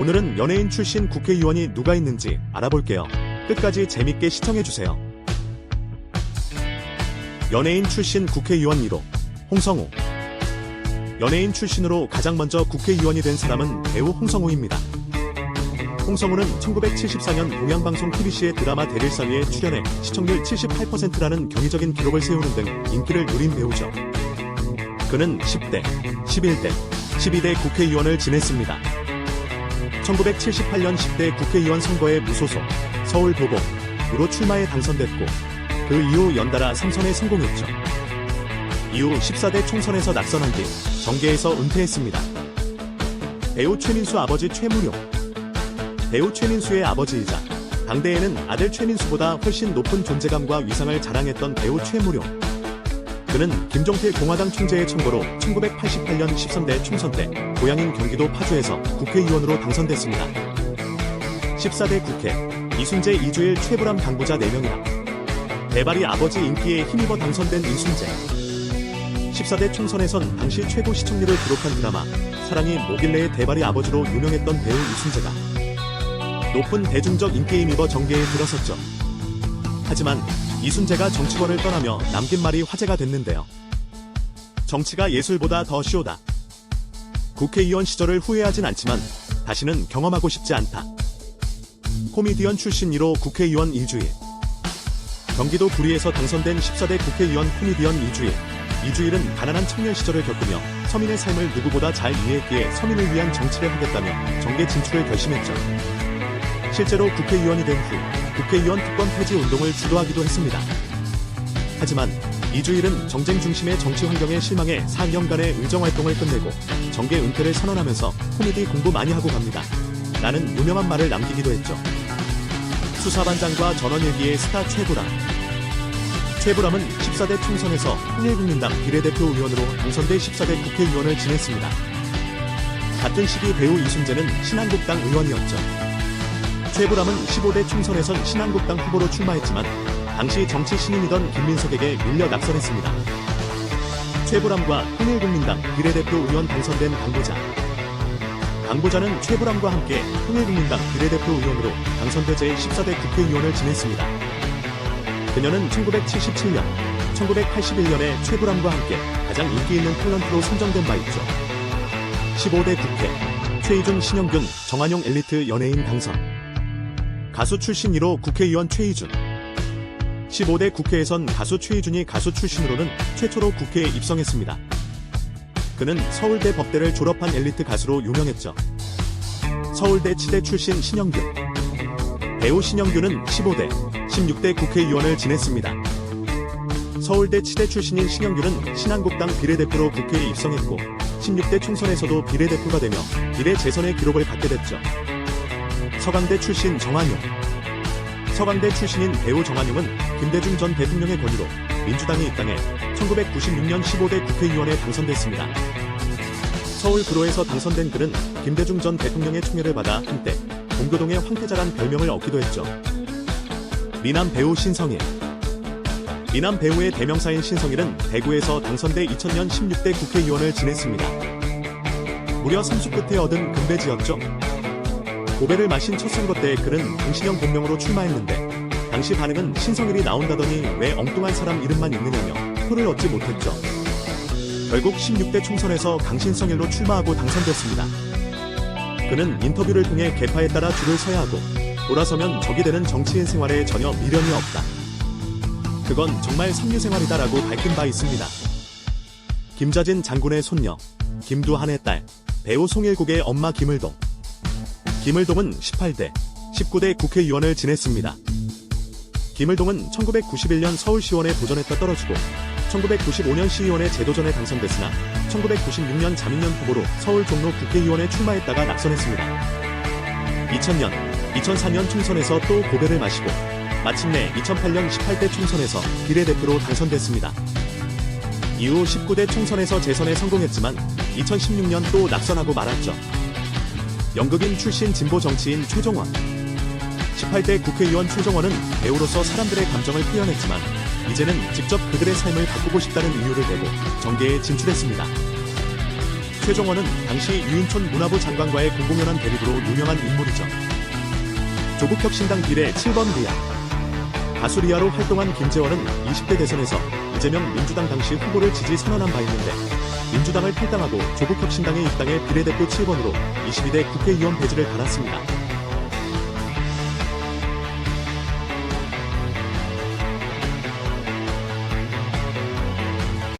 오늘은 연예인 출신 국회의원이 누가 있는지 알아볼게요. 끝까지 재밌게 시청해주세요. 연예인 출신 국회의원 1호 홍성우 연예인 출신으로 가장 먼저 국회의원이 된 사람은 배우 홍성우입니다. 홍성우는 1974년 동양방송 TBC의 드라마 대릴사위에 출연해 시청률 78%라는 경이적인 기록을 세우는 등 인기를 누린 배우죠. 그는 10대, 11대, 12대 국회의원을 지냈습니다. 1978년 10대 국회의원 선거에 무소속, 서울 도봉으로 출마해 당선됐고, 그 이후 연달아 3선에 성공했죠. 이후 14대 총선에서 낙선한 뒤 정계에서 은퇴했습니다. 배우 최민수 아버지 최무룡 배우 최민수의 아버지이자 당대에는 아들 최민수보다 훨씬 높은 존재감과 위상을 자랑했던 배우 최무룡 그는 김종필 공화당 총재의 청고로 1988년 13대 총선 때 고향인 경기도 파주에서 국회의원으로 당선됐습니다. 14대 국회 이순재 이주일 최불암 당부자 4명이다. 대발이 아버지 인기에 힘입어 당선된 이순재 14대 총선에선 당시 최고 시청률을 기록한 드라마 사랑이 뭐길래의 대발이 아버지로 유명했던 배우 이순재가 높은 대중적 인기에 힘입어 정계에 들어섰죠. 하지만 이순재가 정치권을 떠나며 남긴 말이 화제가 됐는데요. 정치가 예술보다 더 쉬우다. 국회의원 시절을 후회하진 않지만 다시는 경험하고 싶지 않다. 코미디언 출신 1호 국회의원 이주일. 경기도 구리에서 당선된 14대 국회의원 코미디언 이주일. 이주일은 가난한 청년 시절을 겪으며 서민의 삶을 누구보다 잘 이해했기에 서민을 위한 정치를 하겠다며 정계 진출을 결심했죠. 실제로 국회의원이 된 후 국회의원 특권 폐지 운동을 주도하기도 했습니다. 하지만 이주일은 정쟁 중심의 정치 환경에 실망해 4년간의 의정 활동을 끝내고 정계 은퇴를 선언하면서 코미디 공부 많이 하고 갑니다. 라는 유명한 말을 남기기도 했죠. 수사반장과 전원일기의 스타 최불암. 최불암은 14대 총선에서 통일국민당 비례대표 의원으로 당선돼 14대 국회의원을 지냈습니다. 같은 시기 배우 이순재는 신한국당 의원이었죠. 최불암은 15대 총선에선 신한국당 후보로 출마했지만 당시 정치 신인이던 김민석에게 밀려 낙선했습니다. 최불암과 통일국민당 비례대표 의원 당선된 강보자. 강보자는 최불암과 함께 통일국민당 비례대표 의원으로 당선돼 제14대 국회의원을 지냈습니다. 그녀는 1977년, 1981년에 최불암과 함께 가장 인기 있는 탤런트로 선정된 바 있죠. 15대 국회, 최희준, 신영균, 정한용 엘리트 연예인 당선. 가수 출신 1호 국회의원 최희준. 15대 국회에선 가수 최희준이 가수 출신으로는 최초로 국회에 입성했습니다. 그는 서울대 법대를 졸업한 엘리트 가수로 유명했죠. 서울대 치대 출신 신영균. 배우 신영균은 15대, 16대 국회의원을 지냈습니다. 서울대 치대 출신인 신영균은 신한국당 비례대표로 국회에 입성했고 16대 총선에서도 비례대표가 되며 비례 재선의 기록을 갖게 됐죠. 서강대 출신 정한용. 서강대 출신인 배우 정한용은 김대중 전 대통령의 권유로 민주당에 입당해 1996년 15대 국회의원에 당선됐습니다. 서울 구로에서 당선된 그는 김대중 전 대통령의 총애를 받아 한때 동교동의 황태자란 별명을 얻기도 했죠. 미남 배우 신성일. 미남 배우의 대명사인 신성일은 대구에서 당선돼 2000년 16대 국회의원을 지냈습니다. 무려 3수 끝에 얻은 금배지였죠. 고배를 마신 첫 선거 때 그는 강신영 본명으로 출마했는데 당시 반응은 신성일이 나온다더니 왜 엉뚱한 사람 이름만 있느냐며 표를 얻지 못했죠. 결국 16대 총선에서 강신성일로 출마하고 당선됐습니다. 그는 인터뷰를 통해 개파에 따라 줄을 서야 하고 돌아서면 적이 되는 정치인 생활에 전혀 미련이 없다. 그건 정말 삼류 생활이다라고 밝힌 바 있습니다. 김자진 장군의 손녀, 김두한의 딸, 배우 송일국의 엄마 김을동. 김을동은 18대, 19대 국회의원을 지냈습니다. 김을동은 1991년 서울시원에 도전했다 떨어지고 1995년 시의원에 재도전에 당선됐으나 1996년 자민련 후보로 서울 종로 국회의원에 출마했다가 낙선했습니다. 2000년, 2004년 총선에서 또 고배를 마시고 마침내 2008년 18대 총선에서 비례대표로 당선됐습니다. 이후 19대 총선에서 재선에 성공했지만 2016년 또 낙선하고 말았죠. 연극인 출신 진보 정치인 최종원. 18대 국회의원 최종원은 배우로서 사람들의 감정을 표현했지만 이제는 직접 그들의 삶을 바꾸고 싶다는 이유를 대고 정계에 진출했습니다. 최종원은 당시 유인촌 문화부 장관과의 공공연한 대립으로 유명한 인물이죠. 조국혁신당 비례 7번 리아. 가수 리아로 활동한 김재원은 20대 대선에서 이재명 민주당 당시 후보를 지지 선언한 바 있는데 민주당을 탈당하고 조국혁신당에 입당해 비례대표 7번으로 22대 국회의원 배지를 달았습니다.